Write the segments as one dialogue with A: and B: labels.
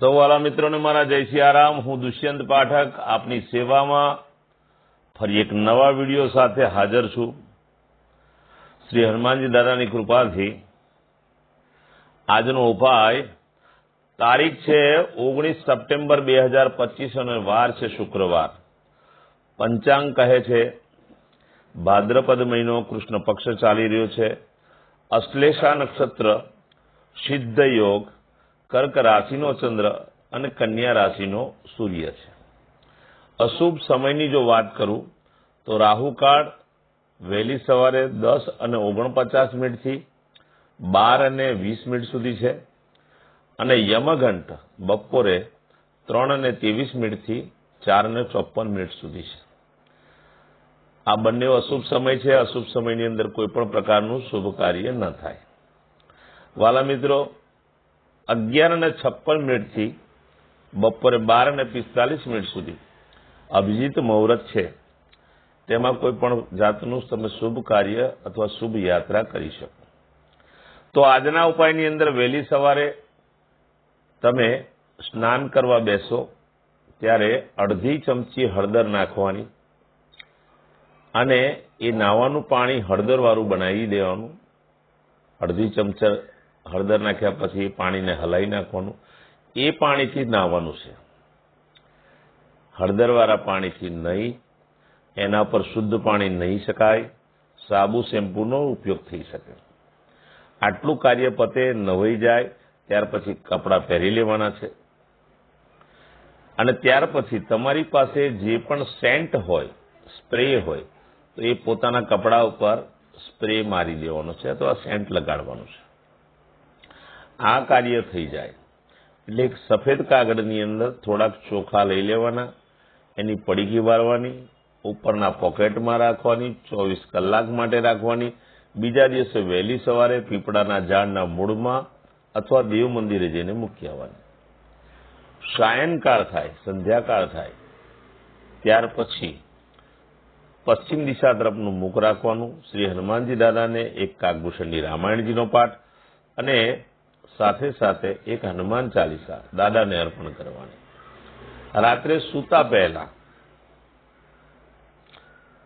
A: સૌ મિત્રોને મારા જય સિયારામ હું દુષ્યંત પાઠક આપની સેવામાં ફરી એક નવા વીડિયો સાથે હાજર છું. શ્રી હનુમાનજી દાદાની કૃપાથી આજનો ઉપાય તારીખ છે ઓગણીસ સપ્ટેમ્બર બે હજાર પચીસ અને વાર છે શુક્રવાર. પંચાંગ કહે છે, ભાદ્રપદ મહિનો કૃષ્ણ પક્ષ ચાલી રહ્યો છે. અશ્લેષા નક્ષત્ર, સિદ્ધ યોગ કર્ક રાશિનો ચંદ્ર અને કન્યા રાશિનો સૂર્ય છે. અશુભ સમયની જો વાત કરું, તો રાહુકાળ વહેલી સવારે દસ અને ઓગણપચાસ મિનિટથી બાર અને વીસ મિનિટ સુધી છે અને યમઘંટ બપોરે ત્રણ અને ત્રેવીસ મિનિટથી ચાર અને ચોપન મિનિટ સુધી છે. આ બંને અશુભ સમય છે. અશુભ સમયની અંદર કોઈ પણ પ્રકારનું શુભ કાર્ય ન થાય. વાલા મિત્રો અગિયાર અને છપ્પન મિનિટથી બપોરે બાર અને પિસ્તાલીસ મિનિટ સુધી. અભિજીત મુહૂર્ત છે. તેમાં કોઈ પણ જાતનું તમે શુભ કાર્ય અથવા શુભ યાત્રા કરી શકો. તો આજના ઉપાયની અંદર વહેલી સવારે તમે સ્નાન કરવા બેસો, ત્યારે અડધી ચમચી હળદર નાખવાની અને એ નાવાનું પાણી હળદરવાળું બનાવી દેવાનું. અડધી ચમચા હળદર નાખ્યા પછી પાણીને હલાવી નાખવાનું. એ પાણીથી નાહવાનું છે. હળદરવાળા પાણીથી નહીં, એના પર શુદ્ધ પાણી નહીં શકાય, સાબુ શેમ્પૂનો ઉપયોગ થઈ શકે. આટલું કાર્ય પતે નવાઈ જાય, ત્યાર પછી કપડાં પહેરી લેવાના છે. અને ત્યાર પછી તમારી પાસે જે પણ સેન્ટ હોય, સ્પ્રે હોય, તો એ પોતાના કપડા ઉપર સ્પ્રે મારી દેવાનો છે અથવા સેન્ટ લગાડવાનું છે. આ કાર્ય થઈ જાય. એટલે એક સફેદ કાગળની અંદર થોડાક ચોખા લઈ લેવાના, એની પડીકી વાળવાની, ઉપરના પોકેટમાં રાખવાની, ચોવીસ કલાક માટે રાખવાની, બીજા દિવસે વહેલી સવારે પીપળાના ઝાડના મૂળમાં અથવા દેવ મંદિરે જઈને મૂકી આવવાની. સાયનકાળ થાય, સંધ્યાકાળ થાય, ત્યાર પછી પશ્ચિમ દિશા તરફનું મુખ રાખવાનું, શ્રી હનુમાનજી દાદાને એક કાગભૂષણની રામાયણજીનો પાઠ અને સાથે સાથે એક હનુમાન ચાલીસા દાદાને અર્પણ કરવાની. રાત્રે સૂતા પહેલા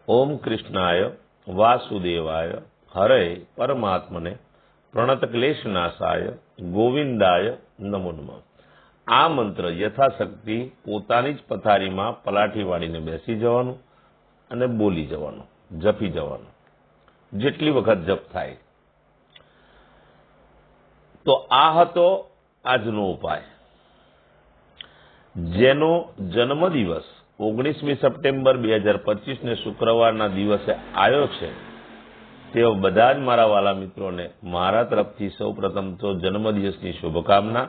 A: ઓમ કૃષ્ણાય વાસુદેવાય હરે પરમાત્મને પ્રણત ક્લેશ નાશાય ગોવિંદાય નમો નમઃ. આ મંત્ર યથાશક્તિ પોતાની જ પથારીમાં પલાઠી વાળીને બેસી જવાનું અને બોલી જવાનું, જપી જવાનું. જેટલી વખત જપ થાય તો આ હતો આજનો ઉપાય. જેનો જન્મદિવસ ઓગણીસમી સપ્ટેમ્બર બે હજાર પચીસને શુક્રવારના દિવસે આવ્યો છે, તેઓ બધા જ મારા વાલા મિત્રોને મારા તરફથી સૌ પ્રથમ તો જન્મદિવસની શુભકામના.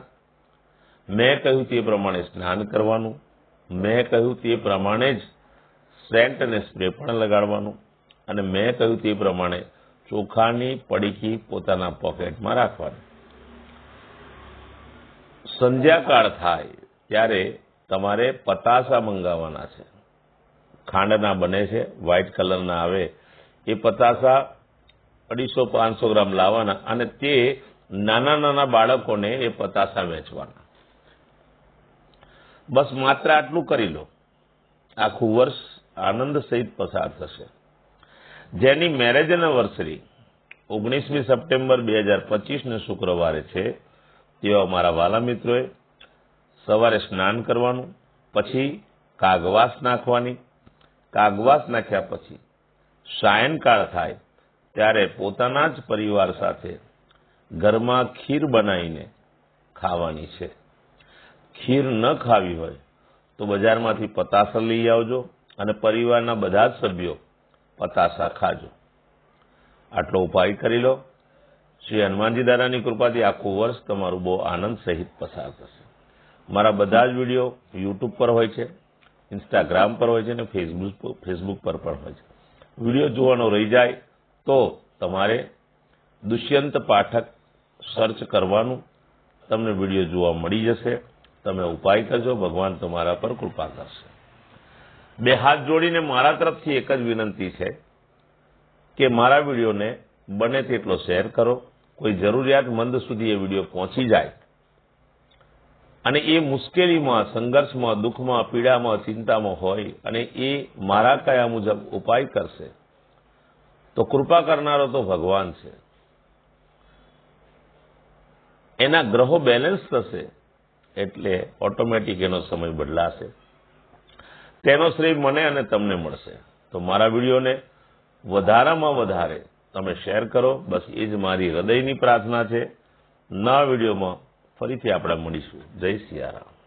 A: મેં કહ્યું તે પ્રમાણે સ્નાન કરવાનું, મેં કહ્યું તે પ્રમાણે જ સેન્ટ અને સ્પ્રે પણ લગાડવાનું અને મેં કહ્યું તે પ્રમાણે ચોખાની પડીકી પોતાના પોકેટમાં રાખવાની. સંધ્યાકાળ થાય ત્યારે તમારે પતાસા મંગાવવાના છે. ખાંડના બને છે વ્હાઇટ કલરના આવે, એ પતાસા અઢીસો પાંચસો ગ્રામ લાવવાના અને તે નાના નાના બાળકોને એ પતાસા વેચવાના. બસ માત્ર આટલું કરી લો. આખું વર્ષ આનંદ સહિત પસાર થશે. જેની મેરેજ એનિવર્સરી ઓગણીસમી સપ્ટેમ્બર બે હજાર પચીસને શુક્રવારે છે તેવા અમારા વાલા મિત્રોએ સવારે સ્નાન કરવાનું, પછી કાગવાસ નાખવાની. કાગવાસ નાખ્યા પછી સાયનકાળ થાય ત્યારે પોતાના જ પરિવાર સાથે ઘરમાં ખીર બનાવીને ખાવાની છે. ખીર ન ખાવી હોય તો બજારમાંથી પતાસા લઈ આવજો અને પરિવારના બધા જ સભ્યો પતાસા ખાજો. આટલો ઉપાય કરી લો. શ્રી હનુમાનજી દાદાની કૃપાથી આખું વર્ષ તમારું બહુ આનંદ સહિત પસાર થશે. મારા બધા જ વીડિયો યુટ્યુબ પર હોય છે, ઇન્સ્ટાગ્રામ પર હોય છે અને ફેસબુક ફેસબુક પર પણ હોય છે. વીડિયો જોવાનો રહી જાય તો તમારે દુષ્યંત પાઠક સર્ચ કરવાનું, તમને વીડિયો જોવા મળી જશે, તમે ઉપાય કરજો, ભગવાન તમારા પર કૃપા કરશે. બે હાથ જોડીને મારા તરફથી એક જ વિનંતી છે કે મારા વિડીયોને બને તેટલો શેર કરો કોઈ જરૂરિયાતમંદ સુધી એ વીડિયો પહોંચી જાય. અને એ મુશ્કેલીમાં, સંઘર્ષમાં, દુઃખમાં, પીડામાં, ચિંતામાં હોય અને એ મારા કયા મુજબ ઉપાય કરશે, તો કૃપા કરનારો તો ભગવાન છે. એના ગ્રહો બેલેન્સ થશે એટલે ઓટોમેટિક એનો સમય બદલાશે. તેનો શ્રેય મને અને તમને મળશે. તો મારા વિડીયોને વધારામાં વધારે તમે શેર કરો. બસ એ જ મારી હૃદયની પ્રાર્થના છે. નવા વિડીયોમાં ફરીથી આપણે મળીશું. જય સિયારામ.